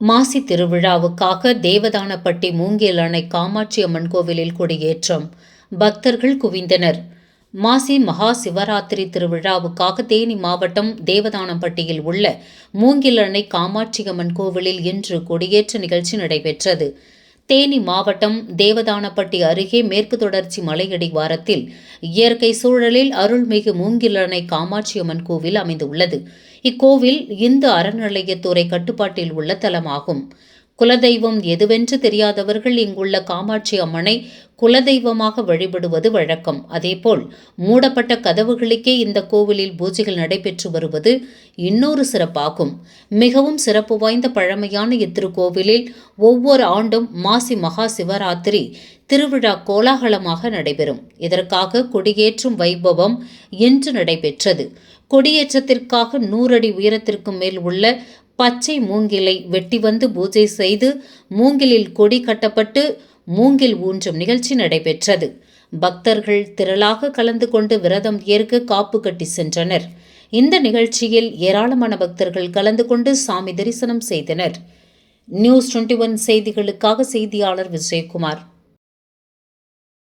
மாசி திருவிழாவுக்காக தேவதானப்பட்டி மூங்கில் அணை காமாட்சி அம்மன் கோவிலில் கொடியேற்றம். பக்தர்கள் குவிந்தனர். மாசி மகா சிவராத்திரி திருவிழாவுக்காக தேனி மாவட்டம் தேவதானப்பட்டியில் உள்ள மூங்கில் அணை காமாட்சி அம்மன் கோவிலில் இன்று கொடியேற்ற நிகழ்ச்சி நடைபெற்றது. தேனி மாவட்டம் தேவதானப்பட்டி அருகே மேற்கு தொடர்ச்சி மலையடிவாரத்தில் இயற்கை சூழலில் அருள்மிகு மூங்கிலணை காமாட்சியம்மன் கோவில் அமைந்துள்ளது. இக்கோவில் இந்து அறநிலையத்துறை கட்டுப்பாட்டில் உள்ள தலமாகும். குலதெய்வம் எதுவென்று தெரியாதவர்கள் இங்குள்ள காமாட்சி அம்மனை குலதெய்வமாக வழிபடுவது வழக்கம். அதேபோல் மூடப்பட்ட கதவுகளுக்கே இந்த கோவிலில் பூஜைகள் நடைபெற்று வருவது இன்னொரு சிறப்பாகும். மிகவும் சிறப்பு வாய்ந்த பழமையான இத்திருக்கோவிலில் ஒவ்வொரு ஆண்டும் மாசி மகா சிவராத்திரி திருவிழா கோலாகலமாக நடைபெறும். இதற்காக கொடியேற்றும் வைபவம் இன்று நடைபெற்றது. கொடியேற்றத்திற்காக நூறடி உயரத்திற்கு மேல் உள்ள பச்சை மூங்கிலை வெட்டி வந்து பூஜை செய்து மூங்கிலில் கொடி கட்டப்பட்டு மூங்கில் ஊன்றும் நிகழ்ச்சி நடைபெற்றது. பக்தர்கள் திரளாக கலந்து கொண்டு விரதம் ஏற்க காப்பு கட்டி சென்றனர். இந்த நிகழ்ச்சியில் ஏராளமான பக்தர்கள் கலந்து கொண்டு சாமி தரிசனம் செய்தனர். நியூஸ் டுவெண்ட்டி ஒன் செய்திகளுக்காக செய்தியாளர் விஜயகுமார்.